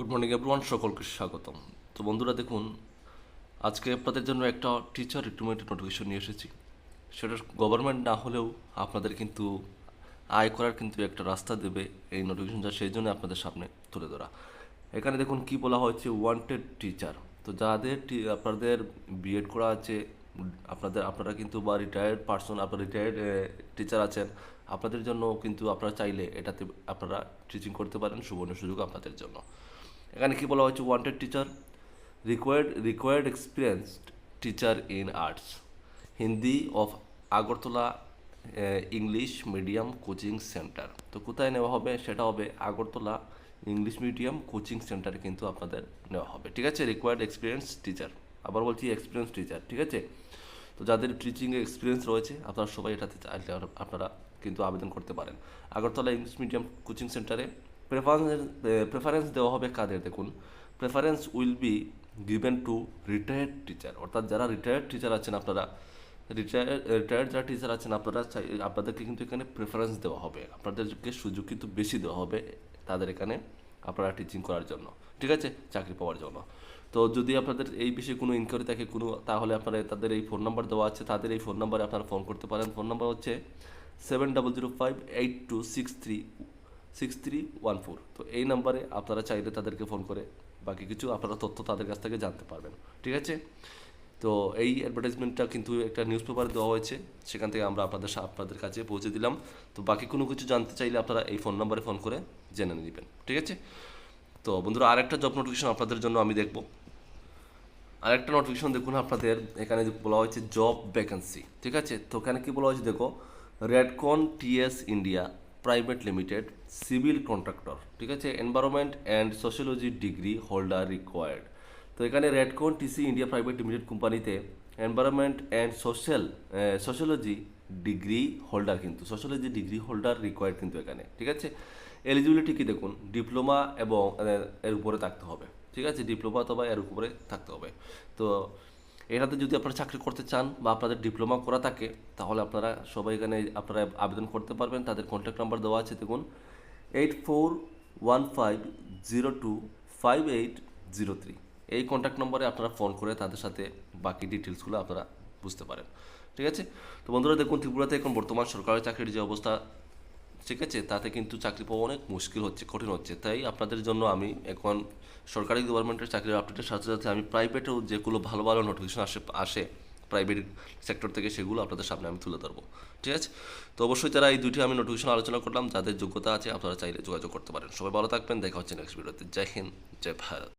Good morning everyone সকলকে স্বাগতম। তো বন্ধুরা, দেখুন, আজকে আপনাদের জন্য একটা টিচার রিক্রুটমেন্টের নোটিফিকেশন নিয়ে এসেছি। সেটা গভর্নমেন্ট না হলেও আপনাদের কিন্তু আয় করার কিন্তু একটা রাস্তা দেবে এই নোটিফিকেশনটা সেই জন্য আপনাদের সামনে তুলে ধরা। এখানে দেখুন কি বলা হয়েছে ওয়ান্টেড টিচার তো যাদের আপনাদের বিএড করা আছে, আপনাদের, আপনারা কিন্তু বা রিটায়ার্ড পার্সন আপনার রিটায়ার্ড টিচার আছেন, আপনাদের জন্য কিন্তু আপনারা চাইলে এটাতে আপনারা টিচিং করতে পারেন সুবর্ণ সুযোগ আপনাদের জন্য। এখানে কি বলা হয়েছে? Wanted teacher required required experienced teacher in arts Hindi of Agartala English medium coaching centre তো কোথায় নেওয়া হবে? সেটা হবে আগরতলা ইংলিশ মিডিয়াম কোচিং সেন্টারে কিন্তু আপনাদের নেওয়া হবে। ঠিক আছে? রিকোয়ার্ড এক্সপিরিয়েন্স টিচার আবার বলছি এক্সপিরিয়েন্স টিচার ঠিক আছে? তো যাদের টিচিংয়ে এক্সপিরিয়েন্স রয়েছে, আপনারা সবাই এটাতে আপনারা কিন্তু আবেদন করতে পারেন। আগরতলা ইংলিশ মিডিয়াম কোচিং সেন্টারে প্রেফারেন্স প্রেফারেন্স দেওয়া হবে কাদের? দেখুন preference will be given to retired teacher অর্থাৎ যারা রিটায়ার্ড টিচার আছেন আপনারা রিটায়ার রিটায়ার্ড যারা টিচার আছেন, আপনারা আপনাদেরকে কিন্তু এখানে প্রেফারেন্স দেওয়া হবে। আপনাদেরকে সুযোগ কিন্তু বেশি দেওয়া হবে তাদের এখানে আপনারা টিচিং করার জন্য। ঠিক আছে? চাকরি পাওয়ার জন্য। তো যদি আপনাদের এই বিষয়ে কোনো ইনকোয়ারি থাকে, কোনো, তাহলে আপনারা তাদের এই ফোন নাম্বার দেওয়া আছে। তাদের এই ফোন নাম্বারে আপনারা ফোন করতে পারেন। ফোন নাম্বার হচ্ছে seven double zero five eight two six three six three one four তো এই নাম্বারে আপনারা চাইলে তাদেরকে ফোন করে বাকি কিছু আপনারা তথ্য তাদের কাছ থেকে জানতে পারবেন, ঠিক আছে? তো এই অ্যাডভার্টাইজমেন্টটা কিন্তু একটা নিউজ পেপারে দেওয়া হয়েছে, সেখান থেকে আমরা আপনাদের আপনাদের কাছে পৌঁছে দিলাম। তো বাকি কোনো কিছু জানতে চাইলে আপনারা এই ফোন নাম্বারে ফোন করে জেনে নেবেন, ঠিক আছে? তো বন্ধুরা, আরেকটা জব নোটিফিকেশন আপনাদের জন্য আমি দেখব। আরেকটা নোটিফিকেশন দেখুন আপনাদের, এখানে বলা হয়েছে জব ভ্যাকেন্সি ঠিক আছে? তো এখানে কী বলা হয়েছে দেখো Redcon TS India private limited civil contractor ঠিক আছে? Environment and sociology degree holder required তো এখানে Redcon TC India private limited কোম্পানিতে environment and social sociology degree holder কিন্তু সোশ্যোলজি ডিগ্রি হোল্ডার রিকোয়ার্ড কিন্তু এখানে, ঠিক আছে? এলিজিবিলিটি কি দেখুন? ডিপ্লোমা এবং এর উপরে থাকতে হবে, ঠিক আছে? ডিপ্লোমা অথবা এর উপরে থাকতে হবে। তো এটাতে যদি আপনারা চাকরি করতে চান বা আপনাদের ডিপ্লোমা করা থাকে, তাহলে আপনারা সবাই এখানে আপনারা আবেদন করতে পারবেন। তাদের কন্ট্যাক্ট নাম্বার দেওয়া আছে, দেখুন। Eight four one five zero two five eight zero three এই কন্ট্যাক্ট নম্বরে আপনারা ফোন করে তাদের সাথে বাকি ডিটেলসগুলো আপনারা বুঝতে পারেন। ঠিক আছে? তো বন্ধুরা, দেখুন, ত্রিপুরাতে এখন বর্তমান সরকারি চাকরির যে অবস্থা ঠিক আছে? তাতে কিন্তু চাকরি পাওয়া অনেক মুশকিল হচ্ছে, কঠিন হচ্ছে। তাই আপনাদের জন্য আমি এখন সরকারি গভর্নমেন্টের চাকরির আপডেটের সাথে সাথে আমি প্রাইভেটেও যেগুলো ভালো ভালো নোটিফিকেশন আসে আসে প্রাইভেট সেক্টর থেকে সেগুলো আপনাদের সামনে আমি তুলে ধরবো। ঠিক আছে? তো অবশ্যই যারা এই দুটি আমি নোটিফিকেশন আলোচনা করলাম। যাদের যোগ্যতা আছে আপনারা চাইলে যোগাযোগ করতে পারেন। সবাই ভালো থাকবেন। দেখা হচ্ছে নেক্সট ভিডিওতে জয় হিন্দ, জয় ভারত।